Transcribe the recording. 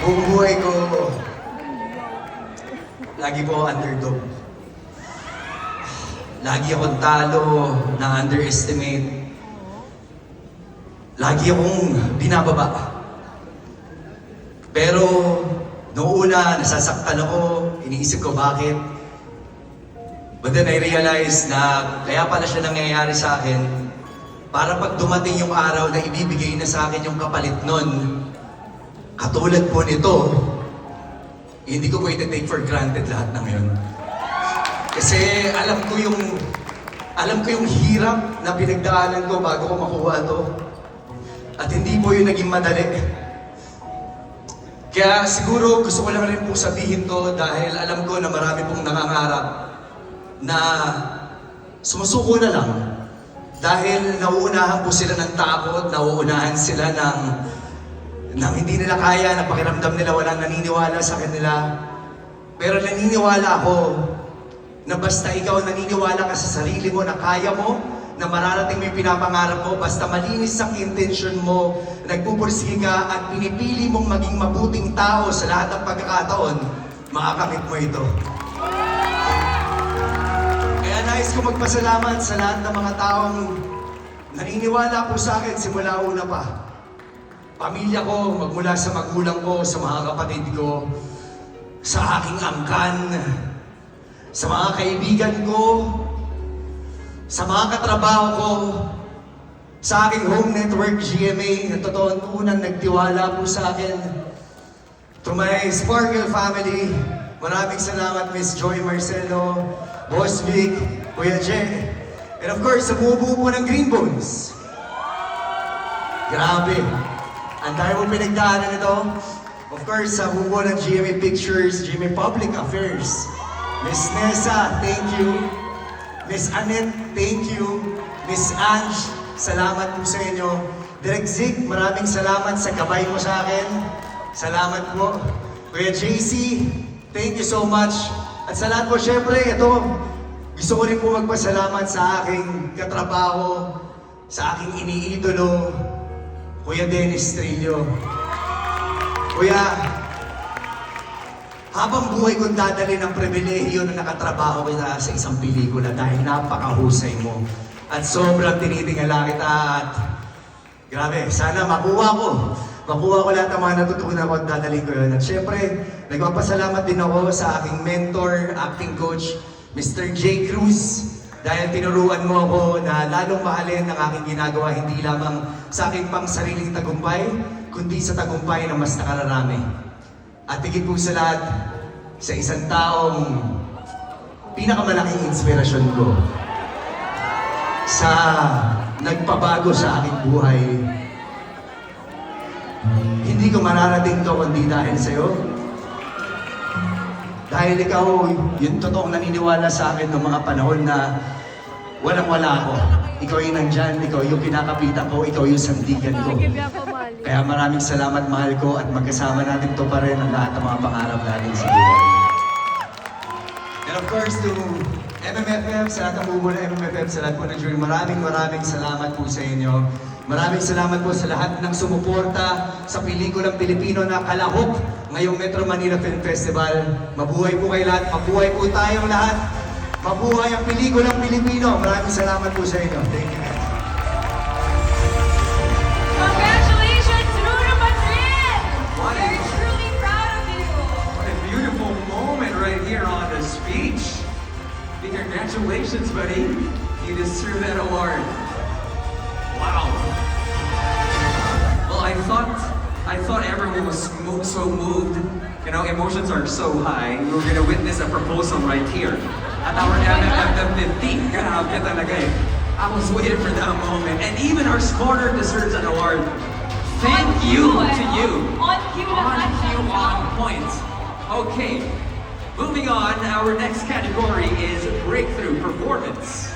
buong buhay ko, lagi po underdog. Lagi akong talo, na-underestimate. Lagi akong binababa. Pero, noong una, nasasaktan ako, iniisip ko bakit. But then I realized na kaya pala siya nangyayari sa akin para pag dumating yung araw na ibibigay na sa akin yung kapalit nun, katulad po nito, hindi ko po iti-take for granted lahat ng yun. Kasi alam ko yung alam ko yung hirap na pinagdaanan ko bago ko makuha to. At hindi po yung naging madali. Kaya siguro gusto ko lang rin po sabihin to dahil alam ko na marami pong nangangarap na sumusuko na lang dahil nauunahan po sila ng takot, nauunahan sila ng, ng hindi nila kaya, na pakiramdam nila walang naniniwala sa kanila. Pero naniniwala ako na basta ikaw naniniwala ka sa sarili mo na kaya mo, na mararating mo yung pinapangarap mo, basta malinis ang intention mo, nagpupursige ka at pinipili mong maging mabuting tao sa lahat ng pagkakataon, makakamit mo ito. Kaya nais ko magpasalamat sa lahat ng mga taong naniniwala po sa akin simula una pa. Pamilya ko, magmula sa magulang ko, sa mga kapatid ko, sa aking angkan, sa mga kaibigan ko, sa mga katrabaho ko, sa aking home network GMA, na totoo unang nagtiwala po sa akin. To my Sparkle family, maraming salamat Miss Joy Marcelo, Boss Vic, Kuya Jay, and of course sa bubuo po ng Green Bones. Grabe. Ang dami mong pinagdaanan ito. Of course, sa bubuo ng GMA Pictures, GMA Public Affairs. Miss Nessa, thank you. Miss Annette, thank you. Miss Ange, salamat po sa inyo. Direk Zig, maraming salamat sa gabay mo sa akin. Salamat po. Kuya JC, thank you so much. At sa lahat po, syempre, ito, gusto ko rin po magpasalamat sa aking katrabaho, sa aking iniidolo, Kuya Dennis Trillo. Kuya, habang buhay kong dadali ng pribilehiyo na nakatrabaho kita sa isang pelikula dahil napakahusay mo. At sobrang tinitingala kita at grabe, sana makuha ko. Makuha ko lahat ng mga natutunan ko at dadalhin ko yun. At syempre, nagpapasalamat din ako sa aking mentor, acting coach, Mr. J. Cruz. Dahil tinuruan mo ako na lalong mahalin ang aking ginagawa, hindi lamang sa aking pang sariling tagumpay, kundi sa tagumpay ng mas nakararami. At higit po sa lahat, sa isang taong pinakamalaking inspirasyon ko sa nagpabago sa aking buhay. Hindi ko mararating to kundi dahil sa'yo. Dahil ikaw, yung totoong naniniwala sa akin ng mga panahon na walang-wala ako. Ikaw yung nandyan, ikaw yung kinakapitan ko, ikaw yung sandigan ko. Kaya maraming salamat mahal ko at magkasama natin to pa rin ang lahat ng mga pangarap natin sa buhay. And of course to MMFF, sa lahat ng bubuo ng MMFF, sa lahat po ng jury, maraming maraming salamat po sa inyo. Maraming salamat po sa lahat ng sumuporta sa pelikulang Pilipino na kalahok ngayong Metro Manila Film Festival. Mabuhay po kayo lahat, mabuhay po tayong lahat. Mabuhay ang pelikulang Pilipino. Maraming salamat po sa inyo. Thank you. Congratulations, Ruru Madrid! We're truly proud of you. What a beautiful moment right here on the speech. Big congratulations, buddy. You deserve that award. Wow. Well, I thought I thought everyone was mo- so moved. You know, emotions are so high. We were gonna witness a proposal right here at our MFF 15. Grabe talaga eh. I was waiting for that moment. And even our scorer deserves an award. Thank On you cue, to you. On cue On cue, on point. Okay, moving on, our next category is Breakthrough Performance.